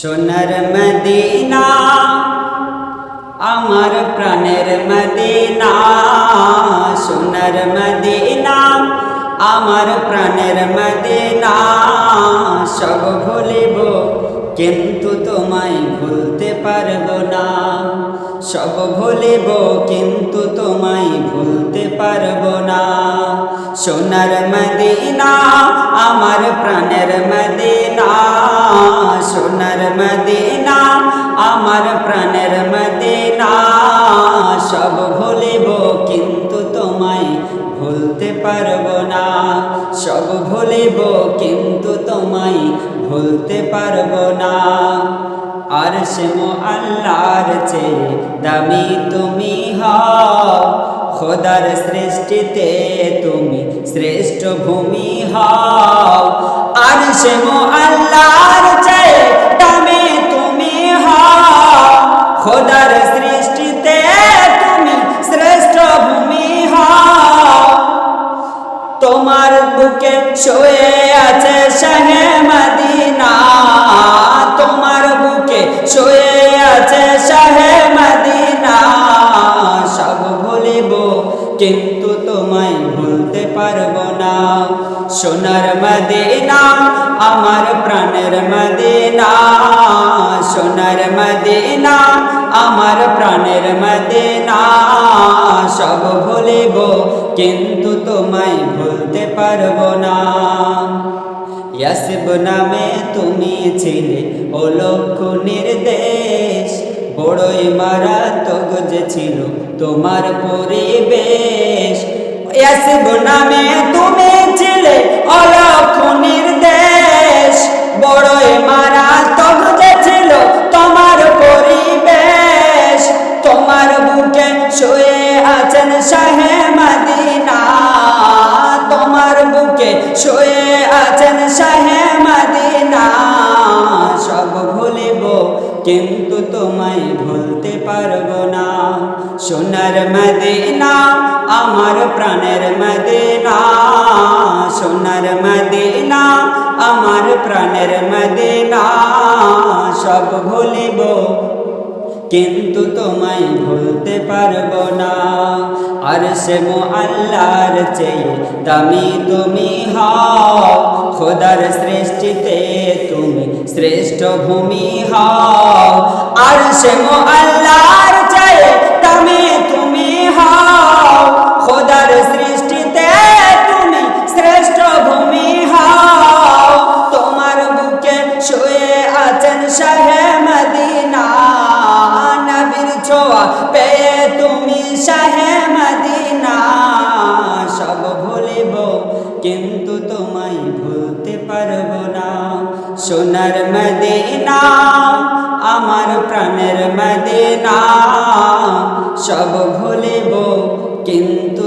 সোনার মদিনা, আমার প্রাণের মদিনা, সোনার মদিনা, আমার প্রাণের মদিনা, সব ভুলিব, কিন্তু তোমায় ভুলতে পারব না। সব ভুলিব, কিন্তু তোমায় ভুলতে পারব না। সোনার মদিনা, আমার প্রাণের মদিনা। সোনার মদিনা, আমার প্রাণের মদিনা। সব ভুলিব কিন্তু তোমায় ভুলতে পারব না। সব ভুলিব কিন্তু তোমায় ভুলতে পারব না। আর সে আল্লাহর চেয়ে দামি তুমি হও। খোদার সৃষ্টিতে তুমি শ্রেষ্ঠ ভূমি হও। আর সে আল্লাহর চেয়ে দামি তুমি হও। খোদার সৃষ্টিতে তুমি শ্রেষ্ঠ ভূমি হও। তোমার বুকে শুয়ে আছে শাহে সোনার মদিনা, আমার প্রাণের মদিনা। সোনার মদিনা, আমার প্রাণের মদিনা। সব ভুলিব, কিন্তু তোমায় ভুলতে পারব না। ইয়াসিব নামে তুমি ছিলে, ও লক্ষ নির্দেশ। বড়ই মারাত্মক যে ছিল তোমার পরিবেশ। ইয়াসিব নামে তুমি ছিলে অলক্ষ নির্দেশ বড়ই মারাত্মক যে ছিল তোমার পরিবেশ। তোমার বুকে শুয়ে আছেন শাহে মদিনা। তোমার বুকে শুয়ে আছেন শাহে মদিনা। সব ভুলিব, কিন্তু তোমায় ভুলতে পারব না। সোনার মদিনা আমার প্রাণের মদিনা, সোনার মদিনা, আমার প্রাণের মদিনা, সব ভুলিব। কিন্তু তোমায় ভুলতে পারব না। আর সে আল্লাহর চেয়ে দামি তুমি হও। খোদার সৃষ্টিতে তুমি শ্রেষ্ঠ ভূমি হও। আর সে আল্লাহর সোনার মদিনা আমার প্রাণের মদিনা। সব ভুলিব কিন্তু